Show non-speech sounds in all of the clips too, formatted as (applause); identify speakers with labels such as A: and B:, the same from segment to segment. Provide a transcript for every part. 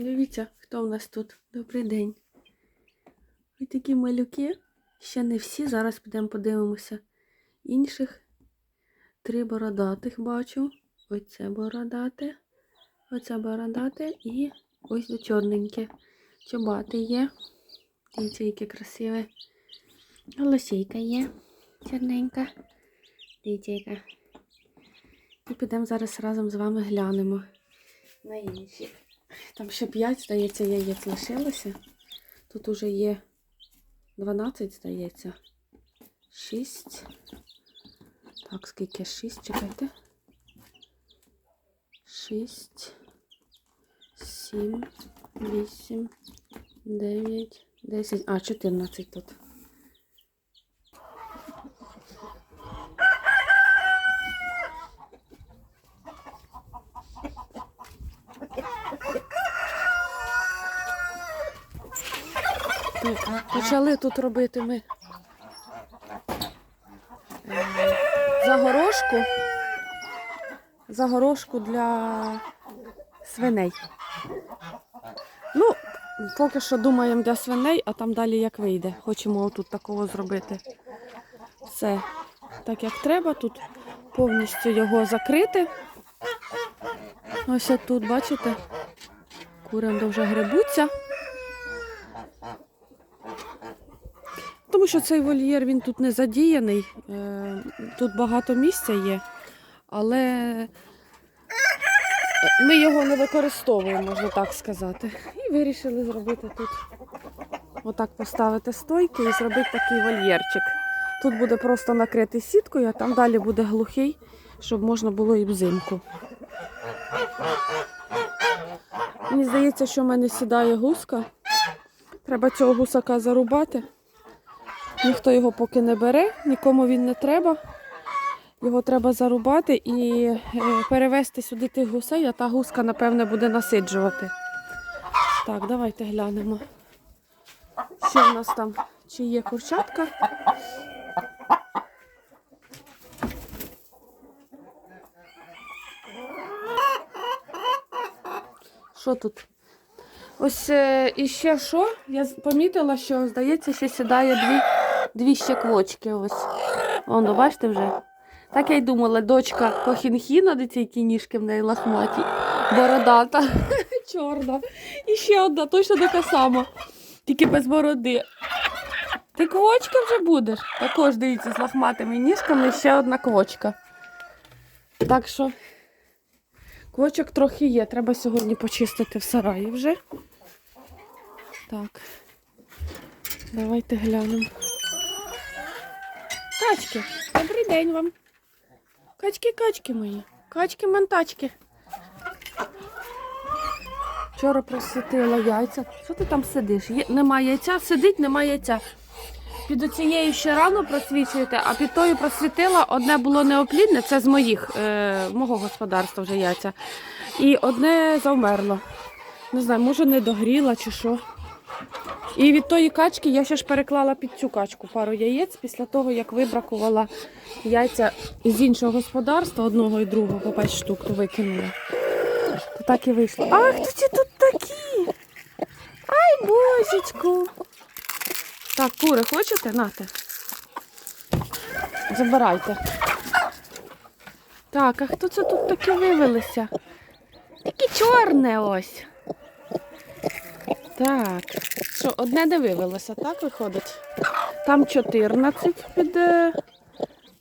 A: Дивіться, хто в нас тут. Добрий день. Ось такі малюки. Ще не всі. Зараз підемо подивимося. Інших. Три бородатих бачу. Оце бородате. Оце бородате і ось до чорненьке. Чобати є. Дивіться, яке красиве. Голосійка є. Чорненька. Дивіться, яка. І підемо зараз разом з вами глянемо на інші. Там ще 5, здається, яєць лишилося. Тут уже є 12, здається. 6. Так, скільки? 6, чекайте. 6, 7, 8, 9, 10. А, 14 тут. Так, Почали тут робити ми е, загорожку. Загорожку для свиней. Ну, поки що думаємо для свиней, а там далі як вийде. Хочемо отут такого зробити. Все так як треба. Тут повністю його закрити. Ось тут, бачите, курям вже грибуться. Що цей вольєр він тут не задіяний, е, тут багато місця є, але ми його не використовуємо, можна так сказати. І вирішили зробити тут, отак поставити стойки і зробити такий вольєрчик. Тут буде просто накритий сіткою, а там далі буде глухий, щоб можна було і взимку. Мені здається, що в мене сідає гуска. Треба цього гусака зарубати. Ніхто його поки не бере, нікому він не треба. Його треба зарубати і е, перевезти сюди тих гусей, а та гуска, напевне, буде насиджувати. Так, давайте глянемо. Що в нас там? Чи є курчатка? Що тут? Ось е, і ще що? Я помітила, що, здається, ще сідає дві, дві ще квочки. Ось. Вон, ну, бачите вже? Так я й думала, дочка Кохінхіна, де ці які ніжки в неї лахматі, бородата, (laughs) чорна. І ще одна, точно така сама, тільки без бороди. Ти квочка вже будеш? Також дивіться, з лахматими ніжками ще одна квочка. Так що квочок трохи є. Треба сьогодні почистити в сараї вже. Так. Давайте глянемо. Качки, добрий день вам. Качки, качки мої. Качки, мантачки. Вчора просвітила яйця. Що ти там сидиш? Є... Нема яйця, сидить, нема яйця. Під оцією ще рано просвічуєте, а під тою просвітила одне було неоплідне, це з моїх, е, мого господарства вже яйця. І одне завмерло. Не знаю, може не догріла чи що. І від тої качки я ще ж переклала під цю качку пару яєць після того, як вибракувала яйця з іншого господарства, одного і другого, по 5 штук, то викинула. То так і вийшло. Ах, хто ці тут такі? Ай, божечку. Так, кури хочете? Нате. Забирайте. Так, а хто це тут таке вивелися? Таке чорне ось. Так. Що, одне не вивелося, так виходить? Там 14 під е,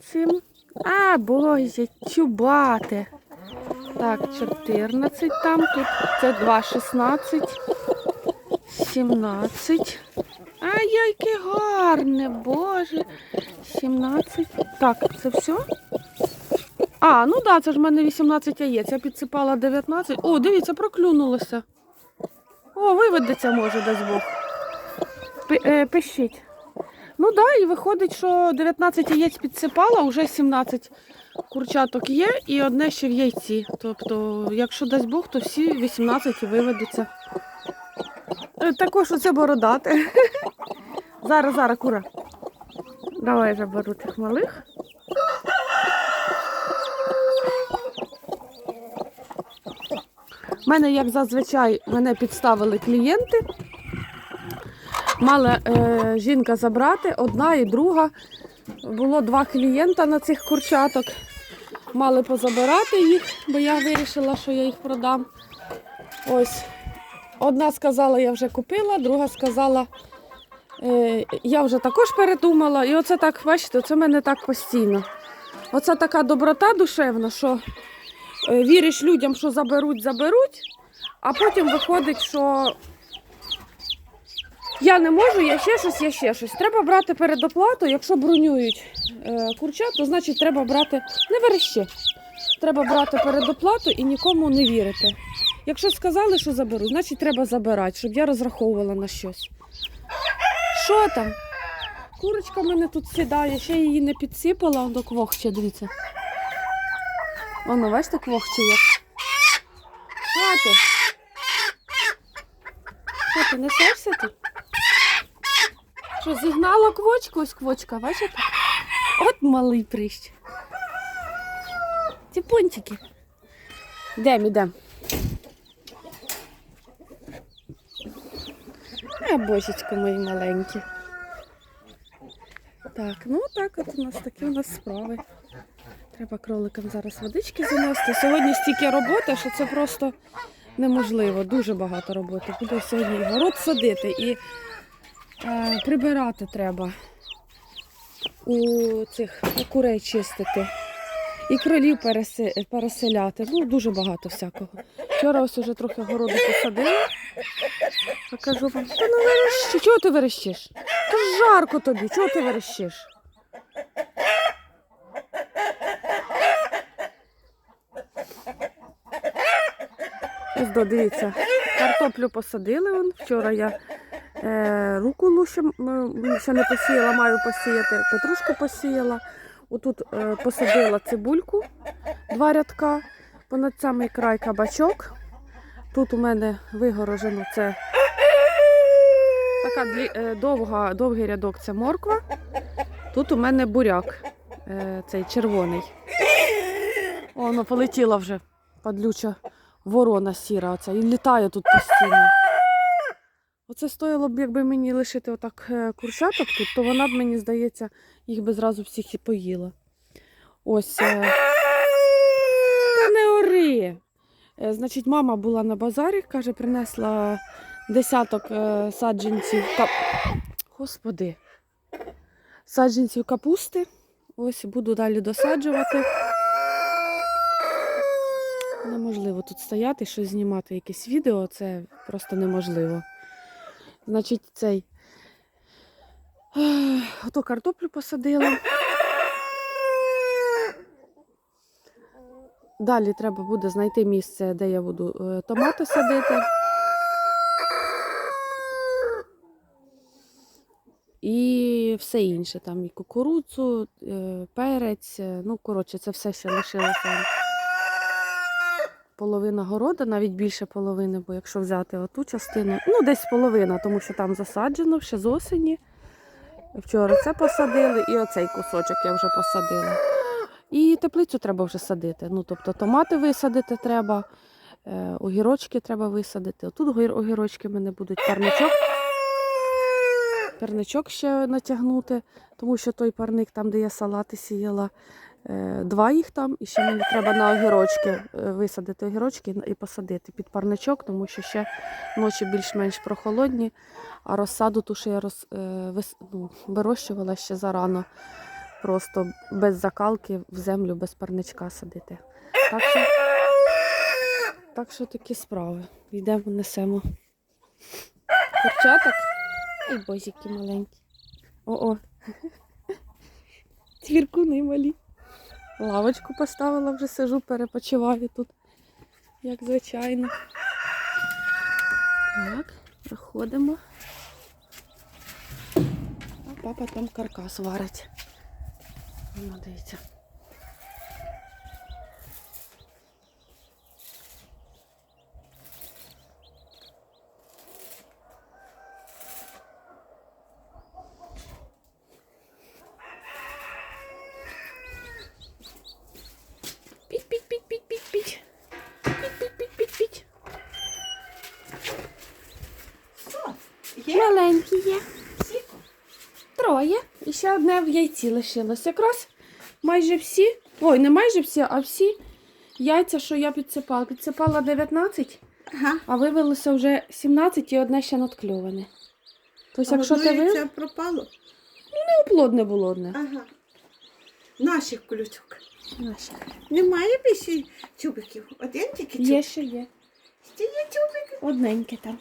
A: цим. А, боже, чубате. Так, 14 там, тут це 2, 16, 17. Ай, яке гарне, боже. 17. Так, це все? А, ну так, да, це ж в мене 18 яєць. Я підсипала 19. О, дивіться, проклюнулося. О, виведеться може десь Бог. Е, Ну так, да, і виходить, що 19 яєць підсипала, вже 17 курчаток є і одне ще в яйці. Тобто, якщо дасть Бог, то всі 18 і виведуться. Е, Також оце бородати. (laughs) Зараз, зараз, кура. Давай вже беру тих малих. У мене, як зазвичай, мене підставили клієнти. Мала е, жінка забрати, одна і друга. Було два клієнта на цих курчаток. Мали позабирати їх, бо я вирішила, що я їх продам. Ось. Одна сказала, я вже купила, друга сказала, е, я вже також передумала. І оце так, бачите, це в мене так постійно. Оце така доброта душевна, що е, віриш людям, що заберуть, заберуть, а потім виходить, що я не можу, я ще щось, я ще щось. Треба брати передоплату. Якщо бронюють е, курчат, то значить треба брати не верещи. Треба брати передоплату і нікому не вірити. Якщо сказали, що заберуть, значить треба забирати, щоб я розраховувала на щось. Що там? Курочка в мене тут сідає, ще її не підсипала, до квохче, дивіться. Воно, бачите, квохче як. Що ти? Що несешся ти? Що, зігнала квочку? Ось квочка, бачите? От малий прищ. Ці пончики. Йдем, ідем. А, божечко мої маленькі. Так, ну так от у нас такі у нас справи. Треба кроликам зараз водички занести. Сьогодні стільки роботи, що це просто неможливо. Дуже багато роботи. Буде сьогодні город садити і е, прибирати треба. У цих у курей чистити. І кролів переселяти. Ну, дуже багато всякого. Вчора ось уже трохи городу посадила. Покажу вам. Та ну верещи. Чого ти верещиш? Та жарко тобі, чого ти верещиш? Ось до, дивіться, картоплю посадили. Вон. Вчора я руколу ще, ще не посіяла, маю посіяти. Петрушку посіяла. Отут е, посадила цибульку, два рядка, понад самий край кабачок. Тут у мене вигорожено це така е, довга, довгий рядок це морква. Тут у мене буряк, е, цей червоний. Воно полетіла вже падлюча ворона сіра. Оця, і літає тут постійно. Оце стоїло б, якби мені лишити отак е, курчаток тут, то вона б, мені здається, їх би зразу всіх і поїла. Ось. е, Та не ори. Е, Значить, мама була на базарі, каже, принесла десяток саджанців. Кап... Господи. Саджанців капусти. Ось буду далі досаджувати. Неможливо тут стояти, щось знімати, якесь відео, це просто неможливо. Значить, цей. Ото картоплю посадила. Далі треба буде знайти місце, де я буду е, томати садити. І все інше, там і кукурудзу, е, перець. е, Ну, коротше, це все ще лишилося. Половина города, навіть більше половини, бо якщо взяти оту частину, ну десь половина, тому що там засаджено ще з осені. Вчора це посадили, і оцей кусочок я вже посадила. І теплицю треба вже садити. Ну, тобто томати висадити треба, е, огірочки треба висадити. Отут огірочки в мене будуть парничок. Парничок ще натягнути, тому що той парник, там, де я салати сіяла, два їх там, і ще мені треба на огірочки е, висадити огірочки і посадити під парничок, тому що ще ночі більш-менш прохолодні, а розсаду ту, що я роз, е, вис, ну, вирощувала ще зарано, просто без закалки в землю, без парничка садити. Так що, так що такі справи. Йдемо, несемо курчаток. Ой, бозики маленькі. О-о. (laughs) Цвіркуни малі. Лавочку поставила, вже сижу, перепочиваю тут, як звичайно. Так, проходимо. А папа там каркас варить. Ну, дивіться.
B: Є. Всі?
A: Троє. І ще одне в яйці лишилось. Якраз майже всі. Ой, не майже всі, а всі яйця, що я підсипала. Підсипала 19,
B: Ага.
A: а вивелося вже 17 і одне ще надкльоване. Тобто, якщо ти вив,
B: пропало.
A: плодне було одне.
B: Ага. Наших колючок.
A: Наші.
B: Немає більше чубиків. Один тільки чубик.
A: Є ще є.
B: Ще є чубик.
A: Одненьке там.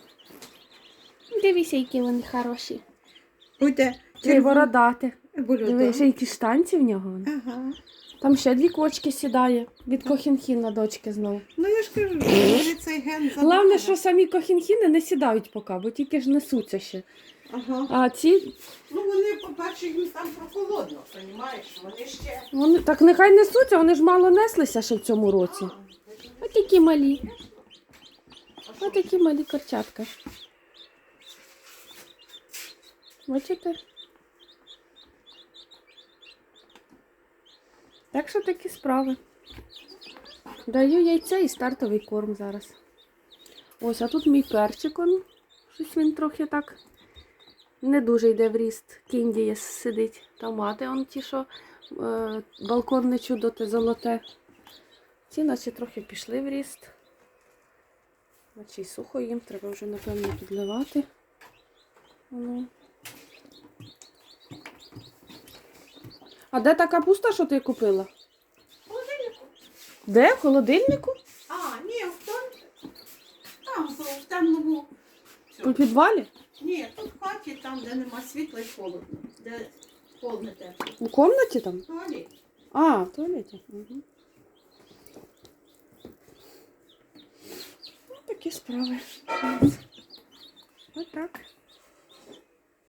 A: Дивися, які вони хороші.
B: Буде
A: Три бородати. Ще які штанці в нього.
B: Ага.
A: Там ще дві кочки сідає. Від кохінхіна дочки знову.
B: Ну я ж кажу, вони цей ген
A: Головне, що самі кохінхіни не сідають поки, бо тільки ж несуться ще.
B: Ага.
A: А ці,
B: Ну вони, по-перше, їм там прохолодно, розумієш? Вони ще.
A: вони так нехай несуться, вони ж мало неслися ще в цьому році. Ось такі малі. Ось такі малі корчатка. Бачите? Так що такі справи. Даю яйця і стартовий корм зараз. Ось, а тут мій перчик, он. Щось він трохи так не дуже йде в ріст. Кіндія сидить. Томати, он ті, що е, балконне чудо те золоте. Ці наче трохи пішли в ріст. Наче сухо їм, треба вже, напевно, підливати. Воно. А де та капуста, що ти купила?
B: В Холодильнику.
A: Де? В холодильнику?
B: А, ні, в тому. Там, в темному.
A: У підвалі?
B: Ні, тут в хаті, там, де нема світла і холодно. Де холодне тепло.
A: У комнаті там?
B: Туалет.
A: А, в туалеті. Угу. Ну, такі справи. Ось так.